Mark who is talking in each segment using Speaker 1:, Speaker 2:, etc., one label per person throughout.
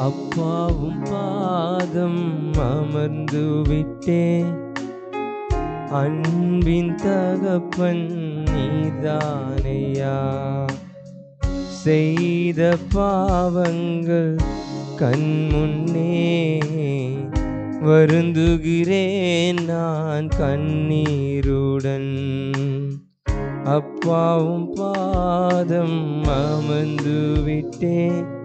Speaker 1: அப்பாவும் பாதம் அமர்ந்து விட்டேன். அன்பின் தகப்பன் நீதானையா? செய்த பாவங்கள் கண் முன்னே வருந்துகிறேன் நான் கண்ணீருடன். அப்பாவும் பாதம் அமர்ந்து விட்டேன்.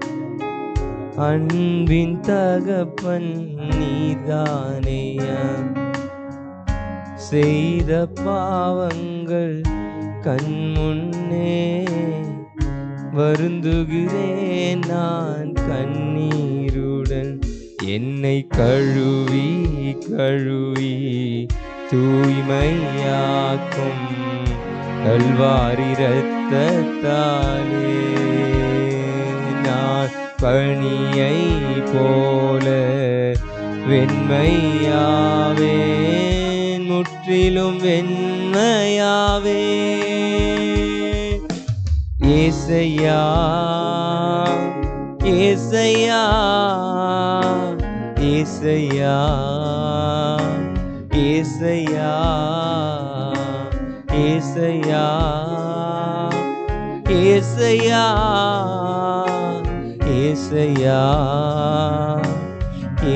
Speaker 1: அன்பின் தகப்பன் நீதானேயா? செய்த பாவங்கள் கண்முன்னே வருந்துகிறேன் நான் கண்ணீருடன். என்னை கழுவி கழுவி தூய்மையாக்கும். கல்வாரி ரத்தத்தாலே பணியை போல வெண்மையாவேன் முற்றிலும் வெண்மையாவே. ஏசையா ஏசையா ஏசையா ஏசையா ஏசையா ஏசையா. ஏசையா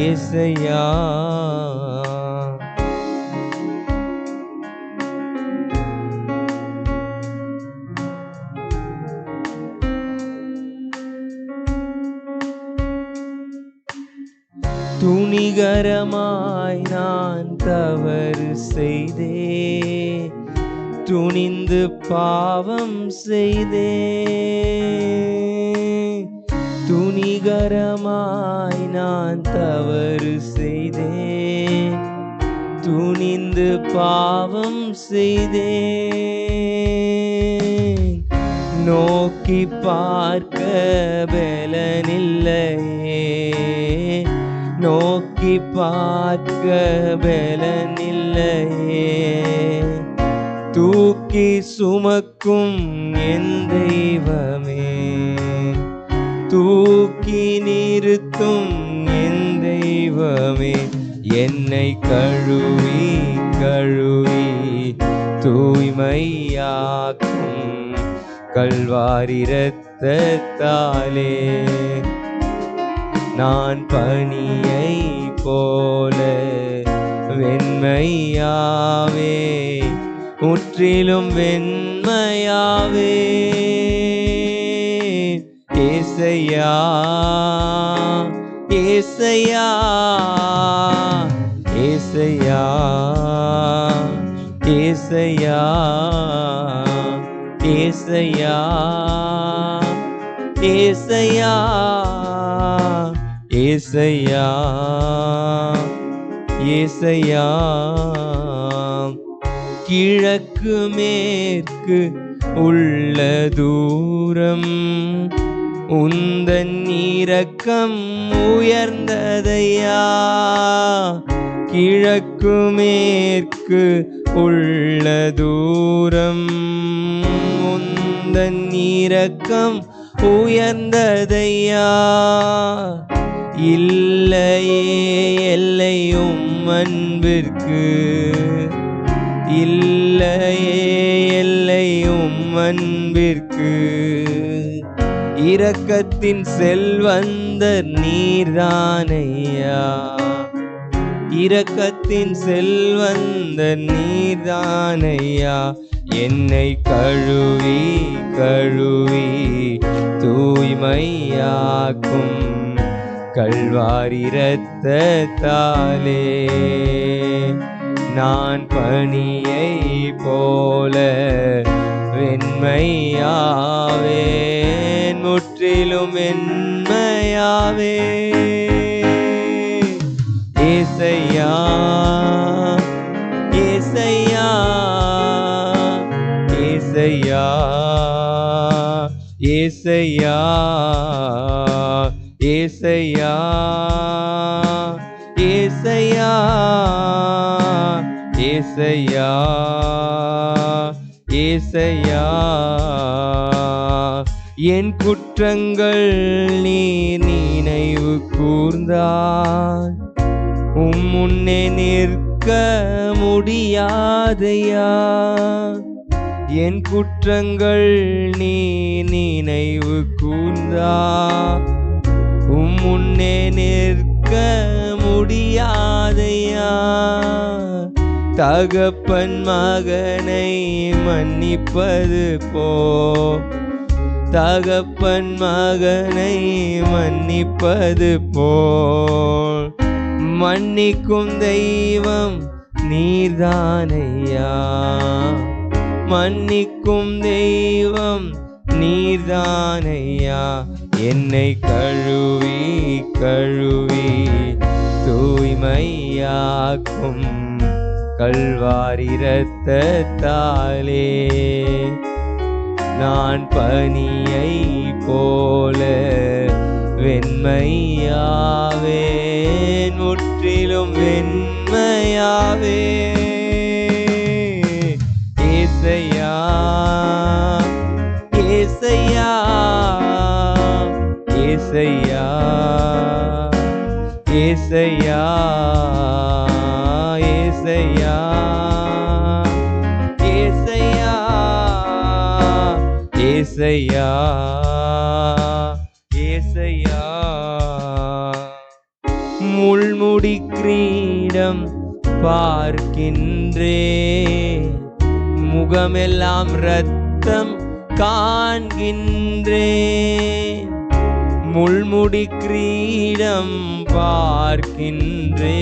Speaker 1: ஏசையா. துணிகரமாய் நான் தவறு செய்தே துணிந்து பாவம் செய்தே துணிகரமாய் நான் தவறு செய்தேன். துணிந்து பாவம் செய்தேன். நோக்கி பார்க்க பலனில்லையே. நோக்கி பார்க்க பலனில்லையே. தூக்கி சுமக்கும் என் தெய்வமே. தூக்கி நிறுத்தும் என் தெய்வமே என்னை கழுவி கழுவி தூய்மையாக்கும் கல்வாரி ரத்தத்தாலே நான் பணியை போல வெண்மையாவே முற்றிலும் வெண்மையாவே. ஏசையா ஏசையா ஏசையா ஏசையா ஏசையா ஏசையா ஏசையா ஏசையா. கிழக்கு மேற்கு உள்ள தூரம் உந்தன் நீரக்கம் உயர்ந்ததையா? கிழக்கு மேற்கு உள்ள தூரம் உந்தன் நீரக்கம் உயர்ந்ததையா? இல்லையே எல்லையும் அன்பிற்கு. இல்லையே எல்லையும் அன்பிற்கு. இரக்கத்தின் செல்வந்த நீர்தானையா? இரக்கத்தின் செல்வந்த நீர்தானையா? என்னை கழுவி கழுவி தூய்மையாக்கும் கல்வாரி ரத்தத்தாலே நான் பணியை போல வெண்மையாவேன் முற்றிலும் வெண்மையாவே. ஏசையா ஏசையா ஏசையா ஏசையா ஏசையா ஏசையா. ஏசையா ஏசையா என் குற்றங்கள் நீ நினைவு கூர்ந்தாய். உம் முன்னே நிற்க முடியாதையா. என் குற்றங்கள் நீ நினைவு கூர்ந்தா. உம் முன்னே நிற்க முடியாதையா. தகப்பன் மகனை மன்னிப்பது போ. தகப்பன் மகனை மன்னிப்பது போல். மன்னிக்கும் தெய்வம் நீர்தானையா? மன்னிக்கும் தெய்வம் நீர்தானையா? என்னை கழுவி கழுவி தூய்மையாக்கும் கல்வாரி ரத்தத்தாலே நான் பனியை போல வெண்மையாவேன் முற்றிலும் வெண்மையாவே. ஏசையா ஏசையா ஏசையா ஏசையா ஏசையா. ஏசையா ஏசையா. முள்முடி கிரீடம் பார்க்கின்றே முகமெல்லாம் ரத்தம் காண்கின்றே. முள்முடி கிரீடம் பார்க்கின்றே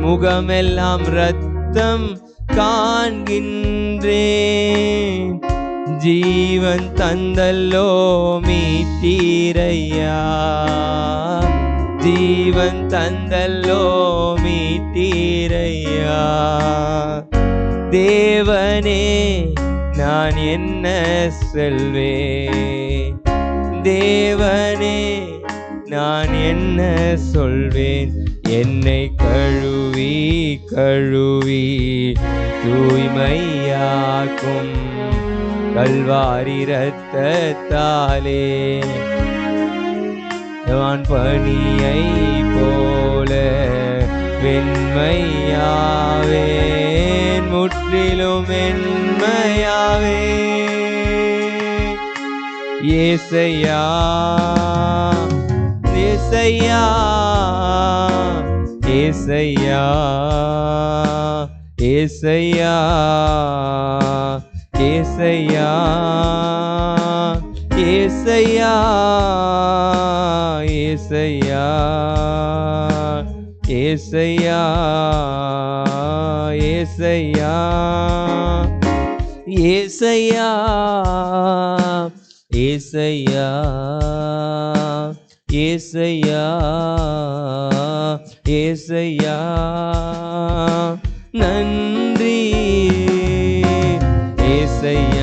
Speaker 1: முகமெல்லாம் ரத்தம் జీవన్ తందల్లో మీ తీరయ్యా జీవన్ తందల్లో మీ తీరయ్యా தேவனே நான் என்ன செல்வே தேவனே நான் என்ன சொல்வேன் என்னை கழுவி கழுவி தூய்மையாக்கும் கல்வாரி ரத்தத்தாலே நான் பணியை போல வெண்மையாவேன் முற்றிலும் வெண்மையாவே. ஏசையா ஏசையா ஏசையா ஏசையா. ஏசையா ஏசையா ஏசையா ஏசையா ஏசையா ஏசையா ஏசையா ஏசையா ஏசையா நன்றி. say